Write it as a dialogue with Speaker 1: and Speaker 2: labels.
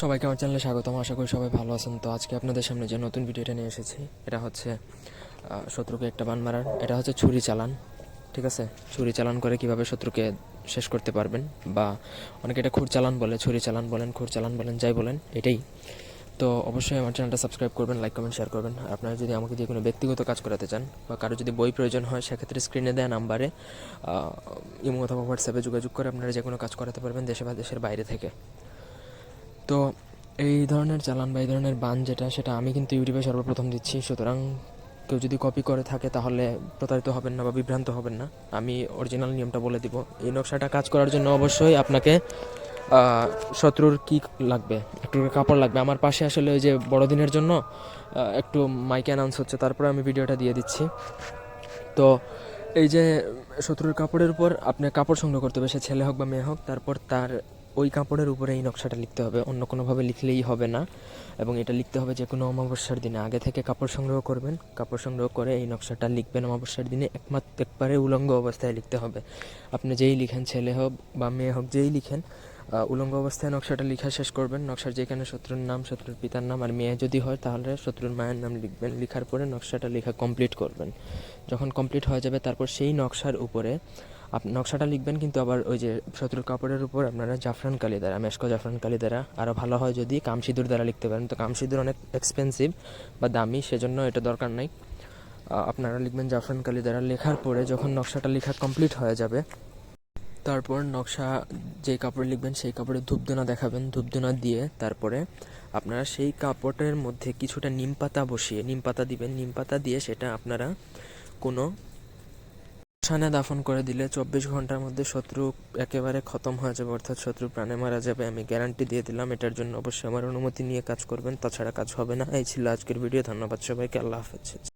Speaker 1: সবাইকে আমার চ্যানেলে স্বাগতম। আশা করি সবাই ভালো আছেন। তো আজকে আপনাদের সামনে যে নতুন ভিডিওটা নিয়ে এসেছি, এটা হচ্ছে শত্রুকে একটা বান মারার। এটা হচ্ছে ছুরি চালান, ঠিক আছে? ছুরি চালান করে কীভাবে শত্রুকে শেষ করতে পারবেন বা অনেকে এটা খুর চালান বলে, ছুরি চালান বলেন, খুর চালান বলেন, যাই বলেন, এটাই। তো অবশ্যই আমার চ্যানেলটা সাবস্ক্রাইব করবেন, লাইক, কমেন্ট, শেয়ার করবেন। আর আপনারা যদি আমাকে যে কোনো ব্যক্তিগত কাজ করাতে চান বা কারও যদি বই প্রয়োজন হয়, সেক্ষেত্রে স্ক্রিনে দেওয়া নাম্বারে ইমো অথবা হোয়াটসঅ্যাপে যোগাযোগ করে আপনারা যে কোনো কাজ করাতে পারবেন দেশে বা দেশের বাইরে থেকে। তো এই ধরনের চালান বা এই ধরনের বান যেটা, সেটা আমি কিন্তু ইউটিউবে সর্বপ্রথম দিচ্ছি। সুতরাং কেউ যদি কপি করে থাকে, তাহলে প্রতারিত হবেন না বা বিভ্রান্ত হবেন না। আমি অরিজিনাল নিয়মটা বলে দিব। এই নকশাটা কাজ করার জন্য অবশ্যই আপনাকে শত্রুর কি লাগবে? একটু কাপড় লাগবে। আমার পাশে আসলে ওই যে বড়দিনের জন্য একটু মাইকে অ্যানাউন্স হচ্ছে। তারপরে আমি ভিডিওটা দিয়ে দিচ্ছি। তো এই যে শত্রুর কাপড়ের উপর আপনি কাপড় সংগ্রহ করতে হবে, সে ছেলে হোক বা মেয়ে হোক। তারপর তার ওই কাপড়ের উপরে এই নকশাটা লিখতে হবে। অন্য কোনোভাবে লিখলেই হবে না। এবং এটা লিখতে হবে যে কোনো অমাবস্যার দিনে। আগে থেকে কাপড় সংগ্রহ করবেন। কাপড় সংগ্রহ করে এই নকশাটা লিখবেন অমাবস্যার দিনে। একমাত্র একবারে উলঙ্গ অবস্থায় লিখতে হবে। আপনি যেই লিখেন, ছেলে হোক বা মেয়ে হোক, যেই লিখেন উলঙ্গ অবস্থায় নকশাটা লেখা শেষ করবেন। নকশার যেখানে শত্রুর নাম, শত্রুর পিতার নাম আর মেয়ে যদি হয়, তাহলে শত্রুর মায়ের নাম লিখবেন। লেখার পরে নকশাটা লেখা কমপ্লিট করবেন। যখন কমপ্লিট হয়ে যাবে, তারপর সেই নকশার উপরে নকশাটা লিখবেন, কিন্তু আবার ওই যে শত্রুর কাপড়ের উপর আপনারা জাফরান কালি দ্বারা মেশকো জাফরান কালি দ্বারা আরও ভালো হয় যদি কামসিঁদুর দ্বারা লিখতে পারেন। তো কামসিঁদুর অনেক এক্সপেন্সিভ বা দামি, সেজন্য এটা দরকার নাই। আপনারা লিখবেন জাফরান কালি দ্বারা লেখার পরে যখন নকশাটা লেখা কমপ্লিট হয়ে যাবে, তারপর নকশা যে কাপড়ে লিখবেন, সেই কাপড়ে ধূপদোনা দেখাবেন ধূপদোনা দিয়ে তারপরে আপনারা সেই কাপড়ের মধ্যে কিছুটা নিম পাতা বসিয়ে, নিম পাতা দিবেন, নিম পাতা দিয়ে সেটা আপনারা কোনো শ্মশানে দাফন করে দিলে চব্বিশ ঘণ্টার মধ্যে শত্রু একেবারে খতম হয়ে যাবে, অর্থাৎ শত্রু প্রাণে মারা যাবে। আমি গ্যারান্টি দিয়ে দিলাম, এটার জন্য অবশ্যই আমার অনুমতি নিয়ে কাজ করবেন, তাছাড়া কাজ হবে না। এই ছিল আজকের ভিডিও ধন্যবাদ সবাইকে, আল্লাহ হাফেজ।